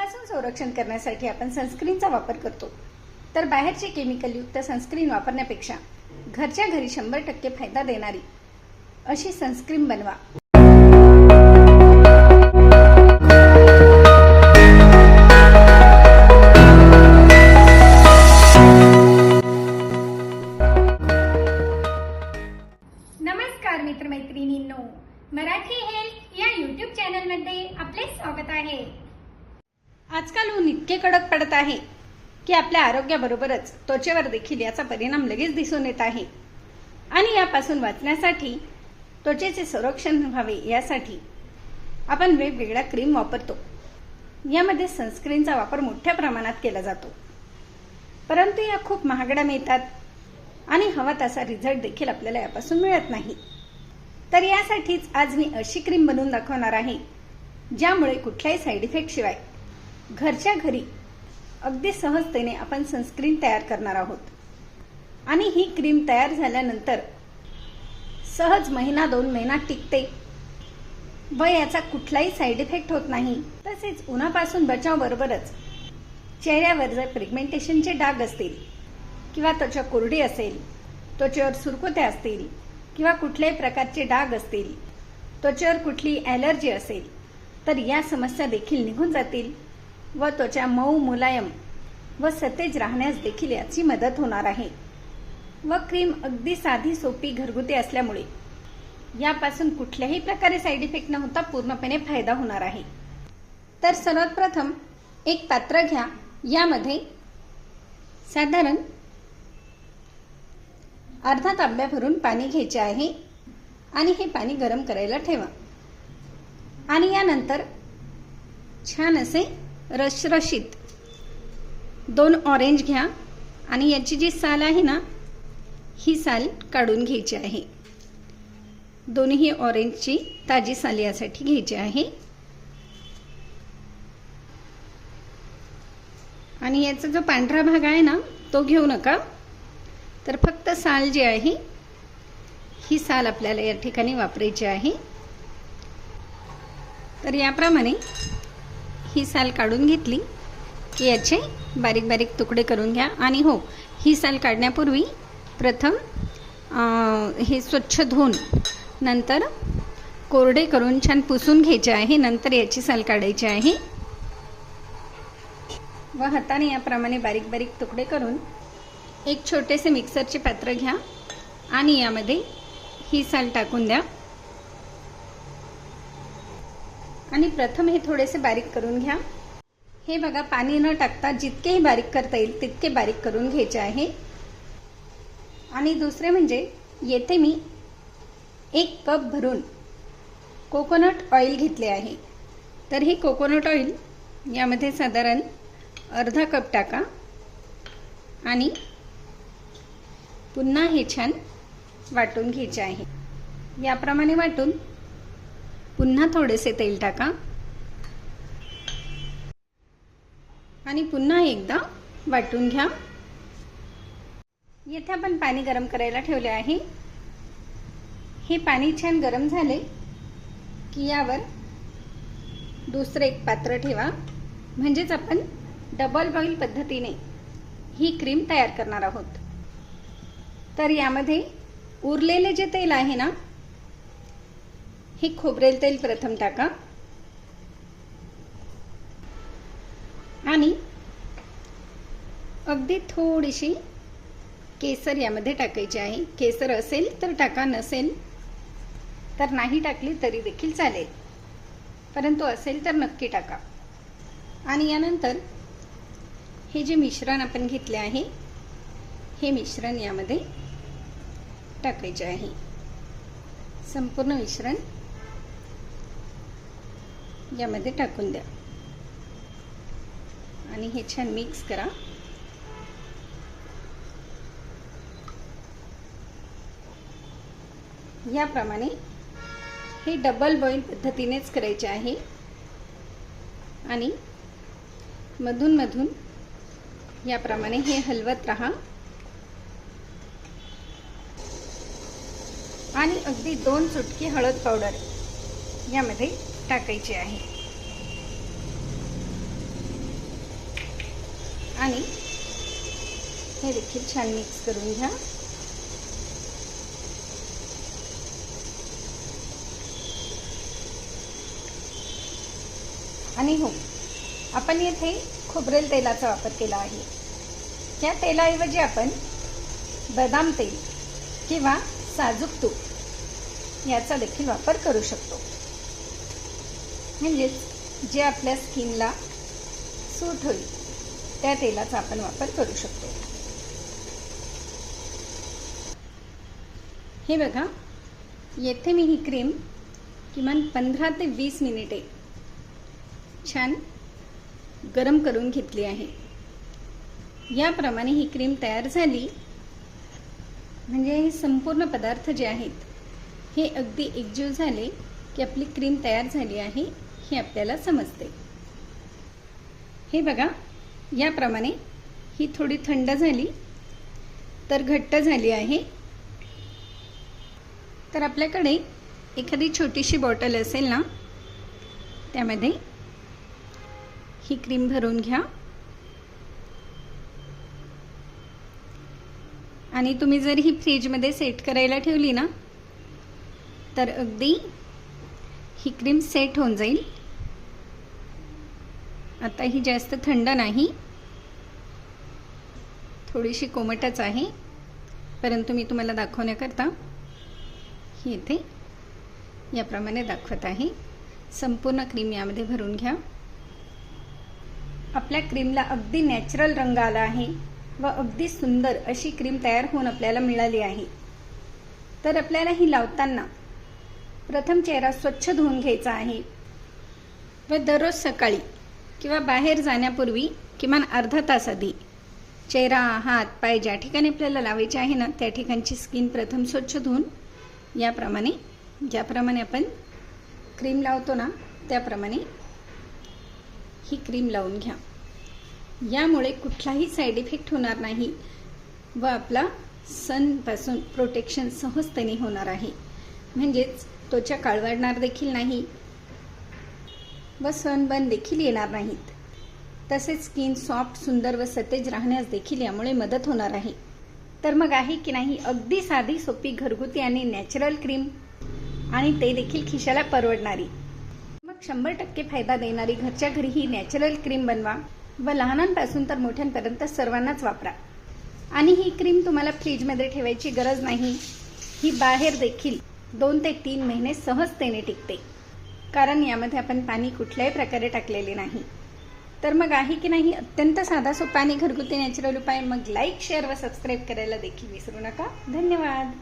उन्हापासून संरक्षण करण्यासाठी आपण सनस्क्रीनचा वापर करतो. तर बाहेरचे केमिकलयुक्त सनस्क्रीन वापरण्यापेक्षा घरच्या घरी शंभर टक्के फायदा देणारी अशी सनस्क्रीन बनवा. आजकाल ऊन इतके कडक पडत आहे की आपल्या आरोग्याबरोबरच त्वचेवर देखील याचा परिणाम लगेच दिसून येत आहे. आणि यापासून वाचण्यासाठी त्वचेचे संरक्षण व्हावे यासाठी आपण वेगवेगळ्या क्रीम वापरतो. यामध्ये सनस्क्रीनचा वापर मोठ्या प्रमाणात केला जातो. परंतु या खूप महागड्या मिळतात आणि हवा तसा रिझल्ट देखील आपल्याला यापासून मिळत नाही. तर यासाठीच आज मी अशी क्रीम बनवून दाखवणार आहे ज्यामुळे कुठल्याही साईड इफेक्ट शिवाय घरच्या घरी. अगदी सहजतेने आपण सनस्क्रीन तयार करणार आहोत. आणि ही क्रीम तयार झाल्यानंतर सहज महिना दोन महिना टिकते. व याचा कुठलाही साईड इफेक्ट होत नाही. तसेच उन्हापासून बचाव बरोबरच चेहऱ्यावर जर प्रिग्मेंटेशनचे डाग असतील किंवा त्वचा कोरडी असेल त्वचेवर सुरकुत्या असतील किंवा कुठल्याही प्रकारचे डाग असतील त्वचेवर कुठली ॲलर्जी असेल तर या समस्या देखील निघून जातील. व त्वचा मऊ मुलायम व सतेज राहण्यास देखील याची मदत होणार आहे. व क्रीम अगदी साधी सोपी घरगुती असल्यामुळे यापासून कुठल्याही प्रकारे साईड इफेक्ट न होता पूर्णपणे फायदा होणार आहे. तर सर्वात प्रथम एक पात्र घ्या. यामध्ये साधारण अर्धा तांब्या भरून पाणी घ्यायचे आहे आणि हे पाणी गरम करायला ठेवा. आणि यानंतर छान असे रसरशीत. दोन ऑरेंज घ्या आणि याची जी साल आहे ना ही साल काढून घ्यायची आहे. दोन्ही ऑरेंजची ताजी साल यासाठी घ्यायची आहे. आणि याचा जो पांढरा भाग आहे ना तो घेऊ नका. तर फक्त साल जी आहे ही साल आपल्याला या ठिकाणी वापरायची आहे. तर याप्रमाणे ही साल काढून घेतली. की याचे बारीक बारीक तुकडे करून घ्या. आणि हो ही साल काढण्यापूर्वी प्रथम हे स्वच्छ धुवून नंतर कोरडे करून छान पुसून घ्यायचे आहे. नंतर याची साल काढायची आहे. व हाताने याप्रमाणे बारीक बारीक तुकडे करून एक छोटेसे मिक्सरचे पात्र घ्या. आणि यामध्ये ही साल टाकून द्या. आणि प्रथम हे थोडेसे बारीक करून घ्या. हे बघा पाणी न टाकता जितकेही बारीक करता येईल तितके बारीक करून घ्यायचे आहे. आणि दुसरे म्हणजे येथे मी एक कप भरून कोकोनट ऑइल घेतले आहे. तर हे कोकोनट ऑइल यामध्ये साधारण अर्धा कप टाका. आणि पुन्हा हे छान वाटून घ्यायचे आहे. याप्रमाणे वाटून पुन्हा थोडेसे तेल टाका. आणि पुन्हा एकदा वाटून घ्या. येथे आपण पाणी गरम करायला ठेवले आहे. हे पाणी छान गरम झाले की यावर दुसरं एक पात्र ठेवा. म्हणजेच आपण डबल बॉईल पद्धतीने ही क्रीम तयार करणार आहोत. तर यामध्ये उरलेले जे तेल आहे ना हे खोबरेल तेल प्रथम टाका. आणि अगदी थोडीशी केसर यामध्ये टाकायची आहे. केसर असेल तर टाका नसेल तर नाही टाकली तरी देखील चालेल. परंतु असेल तर नक्की टाका. आणि यानंतर हे जे मिश्रण आपण घेतले आहे हे मिश्रण यामध्ये टाकायचे आहे. संपूर्ण मिश्रण यामध्ये टाकून द्या. आणि हे छान मिक्स करा. याप्रमाणे हे डबल बॉईल पद्धतीनेच करायचे आहे. आणि मधून मधून याप्रमाणे हे हलवत राहा. आणि अगदी दोन चुटकी हळद पावडर यामध्ये टाकायची आहे. आणि हे देखील छान मिक्स करून घ्या. आणि हो आपण येथे खोबरेल तेलाचा वापर केला आहे. या तेलाऐवजी आपण बदाम तेल किंवा साजूक तूप याचा देखील वापर करू शकतो. म्हणजेच जे आपल्या स्किनला सूट होईल त्या तेलाचा आपण वापर करू शकतो. हे बघा येथे मी ही क्रीम किमान पंधरा ते वीस मिनिटे छान गरम करून घेतली आहे. याप्रमाणे ही क्रीम तयार झाली. म्हणजे हे संपूर्ण पदार्थ जे आहेत हे अगदी एकजीव झाले की आपली क्रीम तयार झाली आहे. हे आपल्याला समजते. हे बघा याप्रमाणे ही थोडी थंड झाली तर घट्ट झाली आहे. तर आपल्याकडे एखादी छोटीशी बॉटल असेल ना त्यामध्ये ही क्रीम भरून घ्या. आणि तुम्ही जर ही फ्रीजमध्ये सेट करायला ठेवली ना तर अगदी ही क्रीम सेट होऊन जाईल. आता ही जास्त थंड नाही. थोडीशी कोमटच आहे. परंतु मी तुम्हाला दाखवण्याकरता ही इथे याप्रमाणे दाखवत आहे. संपूर्ण क्रीम यामध्ये भरून घ्या. आपल्या क्रीमला अगदी नॅचरल रंग आला आहे व अगदी सुंदर अशी क्रीम तयार होऊन आपल्याला मिळाली आहे. तर आपल्याला ही लावताना प्रथम चेहरा स्वच्छ धुवून घ्यायचा आहे व दररोज सकाळी किंवा बाहेर जाण्यापूर्वी किमान अर्धा तास आधी. चेहरा हात पाय ज्या ठिकाणी आपल्याला लावायचे आहे ना त्या ठिकाणची स्किन प्रथम स्वच्छ धुवून याप्रमाणे ज्याप्रमाणे आपण क्रीम लावतो ना त्याप्रमाणे ही क्रीम लावून घ्या. यामुळे कुठलाही साईड इफेक्ट होणार नाही व आपला सनपासून प्रोटेक्शन सहजतेने होणार आहे. म्हणजेच त्वचा काळवडणार देखील नाही व सनबर्न देखील येणार नाहीत. तसेच स्किन सॉफ्ट सुंदर व सतेज राहण्यास देखील यामुळे मदत होणार आहे. तर मग आहे की नाही अगदी साधी सोपी घरगुती आणि नॅचरल क्रीम आणि ते देखील खिशाला परवडणारी. मग शंभर टक्के फायदा देणारी घरच्या घरी ही नॅचरल क्रीम बनवा व लहानांपासून तर मोठ्यांपर्यंत सर्वांनाच वापरा. आणि ही क्रीम तुम्हाला फ्रीजमध्ये ठेवायची गरज नाही. ही बाहेर देखील दोन ते तीन महिने सहजतेने टिकते. कारण यामध्ये आपण पाणी कुठल्याही प्रकारे टाकलेले नाही. तर मग आहे की नाही? अत्यंत साधा सोपा आणि घरगुती नॅचरल उपाय. मग लाईक शेअर व सबस्क्राईब करायला देखील विसरू नका. धन्यवाद.